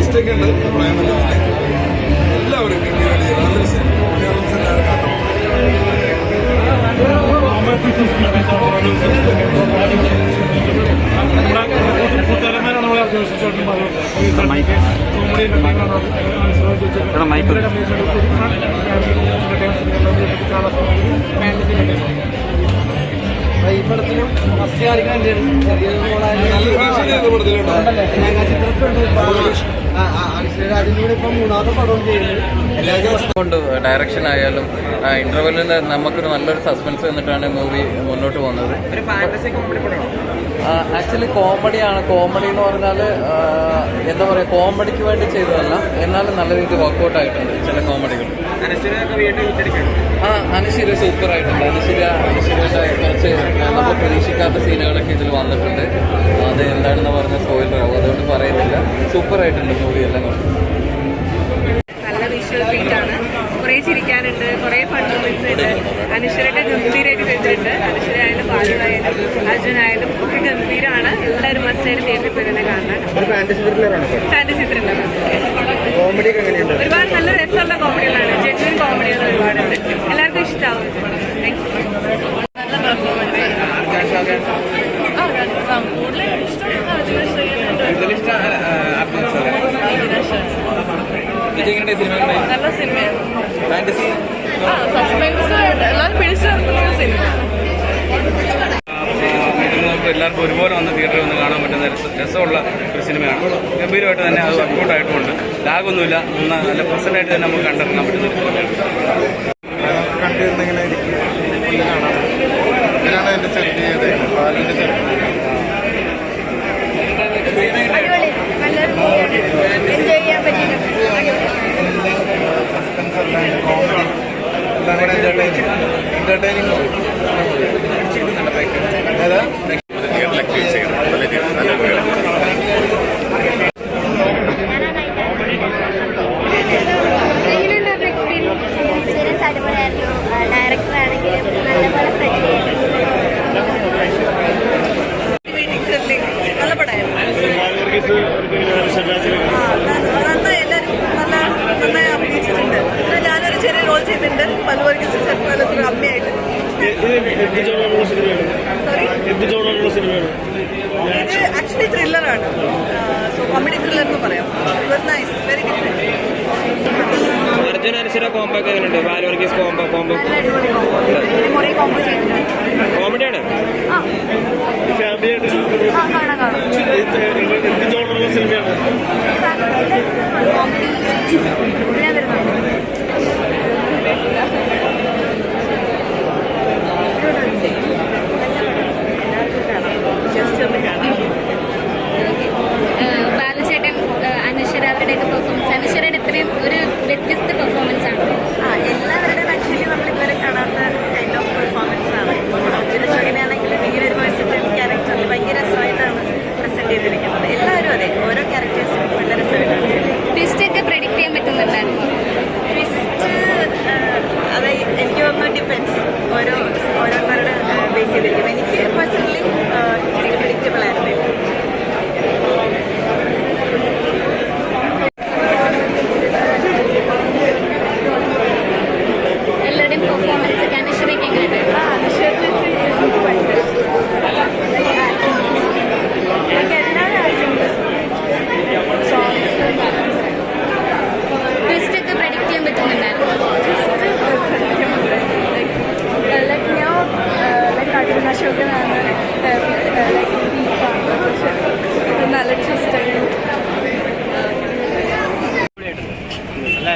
ഒക്കെ ഉണ്ട്. പ്രേമല്ല എല്ലാവരും കൂട്ടുകാരന്മാരാണ് നമ്മളെ ഈ ഫസ്റ്റ് ചെറിയ നല്ല കൊണ്ട് ഡയറക്ഷൻ ആയാലും ഇന്റർവെല്ലിൽ നമുക്കൊരു നല്ലൊരു സസ്പെൻസ് തന്നിട്ടാണ് മൂവി മുന്നോട്ട് പോകുന്നത്. ആക്ച്വലി കോമഡിയാണ് കോമഡി എന്ന് പറഞ്ഞാൽ എന്താ പറയുക കോമഡിക്ക് വേണ്ടി ചെയ്തതല്ല. എന്നാലും നല്ല രീതിയിൽ വർക്കൗട്ട് ആയിട്ടുണ്ട് ചില കോമഡികൾ ആ അനശ്വര സൂപ്പർ ആയിട്ടുണ്ട്. അനശ്വര അനശ്വരയുടെ കുറച്ച് നമ്മൾ പ്രതീക്ഷിക്കാത്ത സീനുകളൊക്കെ ഇതിൽ വന്നിട്ടുണ്ട്. അത് എന്താണെന്ന് പറഞ്ഞ സോയിൽ അതുകൊണ്ട് പറയുന്നില്ല. സൂപ്പർ ആയിട്ടുണ്ട് ചിരിക്കാനുണ്ട് കുറേ ഫൺ മൊമെന്റ്സ് ഉണ്ട്. അനുശ്വരൊക്കെ ഗംഭീരമായിട്ട് ചെയ്തിട്ടുണ്ട് അനുശ്വരായാലും ബാലുവായാലും അർജുനായാലും ഒക്കെ ഗംഭീരമാണ് എല്ലാവരും മസ്റ്റായിട്ട് തിയേറ്ററിൽ പോയി തന്നെ കാണണം. ഫാന്റസി ത്രില്ലർ ഒരുപാട് നല്ല രസമുള്ള കോമഡികളാണ് ജെന്യൂൻ കോമഡികൾ ഒരുപാടുണ്ട്. എല്ലാവർക്കും ഇഷ്ടമാവും താങ്ക് you. നല്ല സിനിമയാണ്. സസ്പെൻസ് എല്ലാവരും പിടിച്ചു നിർത്തുന്ന സിനിമ. എല്ലാവർക്കും ഒരുപോലെ വന്ന് തിയേറ്ററിൽ വന്ന് കാണാൻ പറ്റുന്ന രസമുള്ള ഒരു സിനിമയാണ്. ഗംഭീരമായിട്ട് തന്നെ അത് വർക്കൗട്ട് ആയിട്ടുണ്ട്. ലാഗൊന്നുമില്ല നല്ല പ്രസന്റ് ആയിട്ട് തന്നെ നമുക്ക് കണ്ടിറങ്ങാൻ പറ്റുന്ന ഒരു സിനിമയാണ്. നന്നായി അഭിനയിച്ചിട്ടുണ്ട്. ഞാനൊരു ചെറിയ റോൾ ചെയ്തിട്ടുണ്ട്. പലവർക്ക് ചെറുപ്പകാലത്തിൽ അമ്മയായിട്ട് സോറി ഇത് ആക്ച്വലി ത്രില്ലറാണ്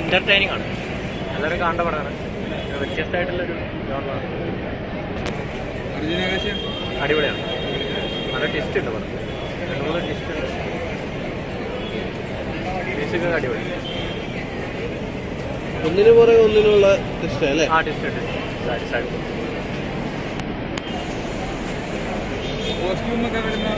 എന്റർടൈനിങ് ആണ്. എല്ലാവരും കാണേണ്ട പടമാണ്. വ്യത്യസ്തമായിട്ടുള്ളൊരു ജോണറാണ് അടിപൊളിയാണ്. നല്ല ടിസ്റ്റ് ഉണ്ട് പടം. രണ്ട് മൂന്ന് ടിസ്റ്റ് ഉണ്ട്. മ്യൂസിക് ഒക്കെ അടിപൊളി. ഒന്നിനു പുറകെ ഒന്നിനുള്ള ടിസ്റ്റ് അല്ലേ? ആ ടിസ്റ്റ് ഉണ്ട് കോസ്റ്റ്യൂമൊക്കെ വരുന്ന